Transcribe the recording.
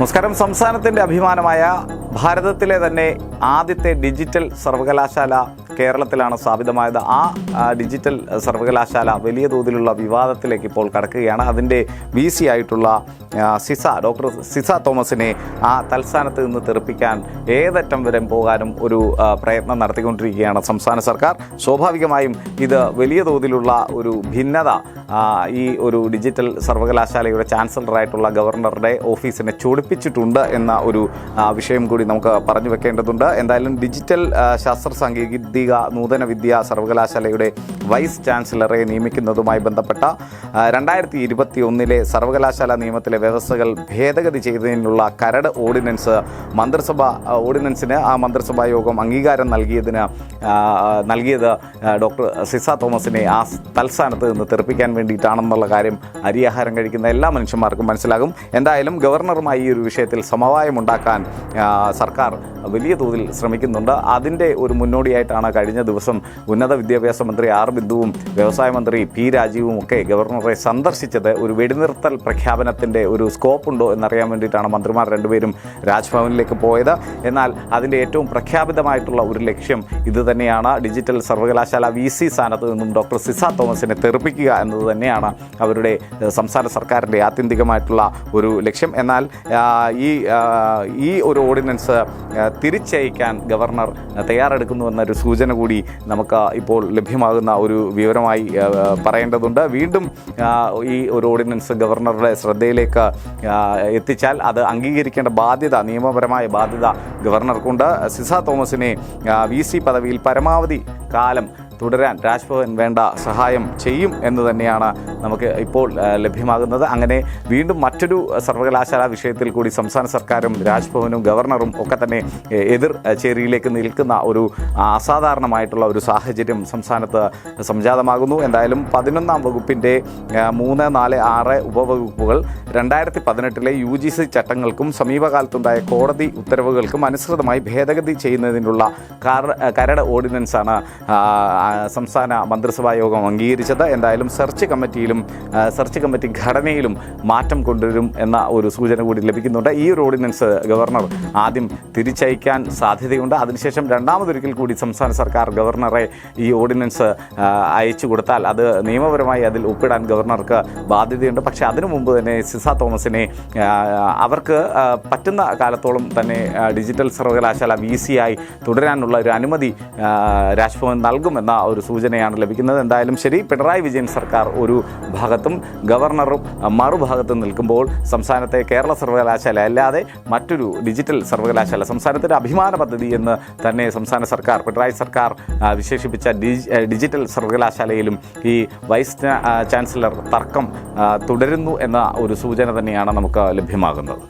നമസ്കാരം. സംസ്ഥാനത്തിന്റെ അഭിമാനമായ ഭാരതത്തിലെ തന്നെ ആദ്യത്തെ ഡിജിറ്റൽ സർവകലാശാല കേരളത്തിലാണ് സ്ഥാപിതമായത്. ആ ഡിജിറ്റൽ സർവകലാശാല വലിയ തോതിലുള്ള വിവാദത്തിലേക്ക് ഇപ്പോൾ കടക്കുകയാണ്. അതിന്റെ വി സി ആയിട്ടുള്ള സിസ ഡോക്ടർ സിസ തോമസിനെ ആ തൽസ്ഥാനത്ത് നിന്ന് തെറിപ്പിക്കാൻ ഏതറ്റം വരെ പോകാനും ഒരു പ്രയത്നം നടത്തിക്കൊണ്ടിരിക്കുകയാണ് സംസ്ഥാന സർക്കാർ. സ്വാഭാവികമായും ഇത് വലിയ തോതിലുള്ള ഒരു ഭിന്നത ഈ ഒരു ഡിജിറ്റൽ സർവകലാശാലയുടെ ചാൻസലറായിട്ടുള്ള ഗവർണറുടെ ഓഫീസിനെ ചൊടിപ്പിച്ചിട്ടുണ്ട് എന്ന ഒരു വിഷയം കൂടി നമുക്ക് പറഞ്ഞു വെക്കേണ്ടതുണ്ട്. എന്തായാലും ഡിജിറ്റൽ ശാസ്ത്ര സാങ്കേതിക നൂതന വിദ്യാ സർവകലാശാലയുടെ വൈസ് ചാൻസലറെ നിയമിക്കുന്നതുമായി ബന്ധപ്പെട്ട രണ്ടായിരത്തി ഇരുപത്തി ഒന്നിലെ സർവകലാശാല നിയമത്തിലെ വ്യവസ്ഥകൾ ഭേദഗതി ചെയ്തതിനുള്ള കരട് ഓർഡിനൻസ് മന്ത്രിസഭ ഓർഡിനൻസിന് ആ മന്ത്രിസഭാ യോഗം അംഗീകാരം നൽകിയതിന് നൽകിയത് ഡോക്ടർ സിസ തോമസിനെ ആ തൽസ്ഥാനത്ത് നിന്ന് തെറിപ്പിക്കാൻ വേണ്ടിയിട്ടാണെന്നുള്ള കാര്യം അരിയാഹാരം കഴിക്കുന്ന എല്ലാ മനുഷ്യന്മാർക്കും മനസ്സിലാകും. എന്തായാലും ഗവർണറുമായി ഈ ഒരു വിഷയത്തിൽ സമവായമുണ്ടാക്കാൻ സർക്കാർ വലിയ തോതിൽ ശ്രമിക്കുന്നുണ്ട്. അതിന്റെ ഒരു മുന്നോടിയായിട്ടാണ് കഴിഞ്ഞ ദിവസം ഉന്നത വിദ്യാഭ്യാസ മന്ത്രി ആർ ബിന്ദുവും വ്യവസായ മന്ത്രി പി രാജീവും ഒക്കെ ഗവർണറെ സന്ദർശിച്ചത് ഒരു വെടിനിർത്തൽ പ്രഖ്യാപനത്തിന്റെ ഒരു സ്കോപ്പ് ഉണ്ടോ എന്നറിയാൻ വേണ്ടിയിട്ടാണ് മന്ത്രിമാർ രണ്ടുപേരും രാജ്ഭവനിലേക്ക് പോയത്. എന്നാൽ അതിന്റെ ഏറ്റവും പ്രഖ്യാപിതമായിട്ടുള്ള ഒരു ലക്ഷ്യം ഇതുതന്നെയാണ് ഡിജിറ്റൽ സർവകലാശാല വി സി സ്ഥാനത്ത് നിന്നും ഡോക്ടർ സിസ തോമസിനെ തെറിപ്പിക്കുക എന്നത് തന്നെയാണ് അവരുടെ സംസ്ഥാന സർക്കാരിന്റെ ആത്യന്തികമായിട്ടുള്ള ഒരു ലക്ഷ്യം. എന്നാൽ ഈ ഈ ഒരു ഓർഡിനൻസ് ആ, തിരിച്ചയക്കാൻ ഗവർണർ തയ്യാറെടുക്കുന്നുവെന്നൊരു സൂചന കൂടി നമുക്ക് ഇപ്പോൾ ലഭ്യമാകുന്ന ഒരു വിവരമായി പറയേണ്ടതുണ്ട്. വീണ്ടും ഈ ഒരു ഓർഡിനൻസ് ഗവർണറുടെ ശ്രദ്ധയിലേക്ക് എത്തിച്ചാൽ അത് അംഗീകരിക്കേണ്ട ബാധ്യത നിയമപരമായ ബാധ്യത ഗവർണർക്കുണ്ട്. സിസ തോമസിനെ വി സി പദവിയിൽ പരമാവധി കാലം തുടരാൻ രാജ്ഭവൻ വേണ്ട സഹായം ചെയ്യും എന്ന് തന്നെയാണ് നമുക്ക് ഇപ്പോൾ ലഭ്യമാകുന്നത്. അങ്ങനെ വീണ്ടും മറ്റൊരു സർവകലാശാല വിഷയത്തിൽ കൂടി സംസ്ഥാന സർക്കാരും രാജ്ഭവനും ഗവർണറും ഒക്കെ തന്നെ എതിർ ചേരിയിലേക്ക് നിൽക്കുന്ന ഒരു അസാധാരണമായിട്ടുള്ള ഒരു സാഹചര്യം സംസ്ഥാനത്ത് സംജാതമാകുന്നു. എന്തായാലും പതിനൊന്നാം വകുപ്പിന്റെ മൂന്ന് നാല് ആറ് ഉപവകുപ്പുകൾ രണ്ടായിരത്തി പതിനെട്ടിലെ യു ജി സി ചട്ടങ്ങൾക്കും സമീപകാലത്തുണ്ടായ കോടതി ഉത്തരവുകൾക്കും അനുസൃതമായി ഭേദഗതി ചെയ്യുന്നതിനുള്ള കരട് ഓർഡിനൻസാണ് സംസ്ഥാന മന്ത്രിസഭാ യോഗം അംഗീകരിച്ചത്. എന്തായാലും സെർച്ച് കമ്മിറ്റിയിലും സെർച്ച് കമ്മിറ്റി ഘടനയിലും മാറ്റം കൊണ്ടുവരും എന്ന ഒരു സൂചന കൂടി ലഭിക്കുന്നുണ്ട്. ഈ ഒരു ഓർഡിനൻസ് ഗവർണർ ആദ്യം തിരിച്ചയക്കാൻ സാധ്യതയുണ്ട്. അതിനുശേഷം രണ്ടാമതൊരിക്കൽ കൂടി സംസ്ഥാന സർക്കാർ ഗവർണറെ ഈ ഓർഡിനൻസ് അയച്ചു കൊടുത്താൽ അത് നിയമപരമായി അതിൽ ഒപ്പിടാൻ ഗവർണർക്ക് ബാധ്യതയുണ്ട്. പക്ഷേ അതിനു മുമ്പ് തന്നെ സിസ തോമസിനെ അവർക്ക് പറ്റുന്ന കാലത്തോളം തന്നെ ഡിജിറ്റൽ സർവകലാശാല വി സി ആയി തുടരാനുള്ള ഒരു അനുമതി രാജ്ഭവൻ നൽകുമെന്ന ഒരു സൂചനയാണ് ലഭിക്കുന്നത്. എന്തായാലും ശരി പിണറായി വിജയൻ സർക്കാർ ഒരു ഭാഗത്തും ഗവർണറും മറുഭാഗത്ത് നിൽക്കുമ്പോൾ സംസ്ഥാനത്തെ കേരള സർവകലാശാല അല്ലാതെ മറ്റൊരു ഡിജിറ്റൽ സർവകലാശാല സംസ്ഥാനത്തിന്റെ അഭിമാന പദ്ധതി എന്ന് തന്നെ സംസ്ഥാന സർക്കാർ പിണറായി സർക്കാർ വിശേഷിപ്പിച്ച ഡിജിറ്റൽ സർവകലാശാലയിലും ഈ വൈസ് ചാൻസലർ തർക്കം തുടരുന്നു എന്ന ഒരു സൂചന തന്നെയാണ് നമുക്ക് ലഭ്യമാകുന്നത്.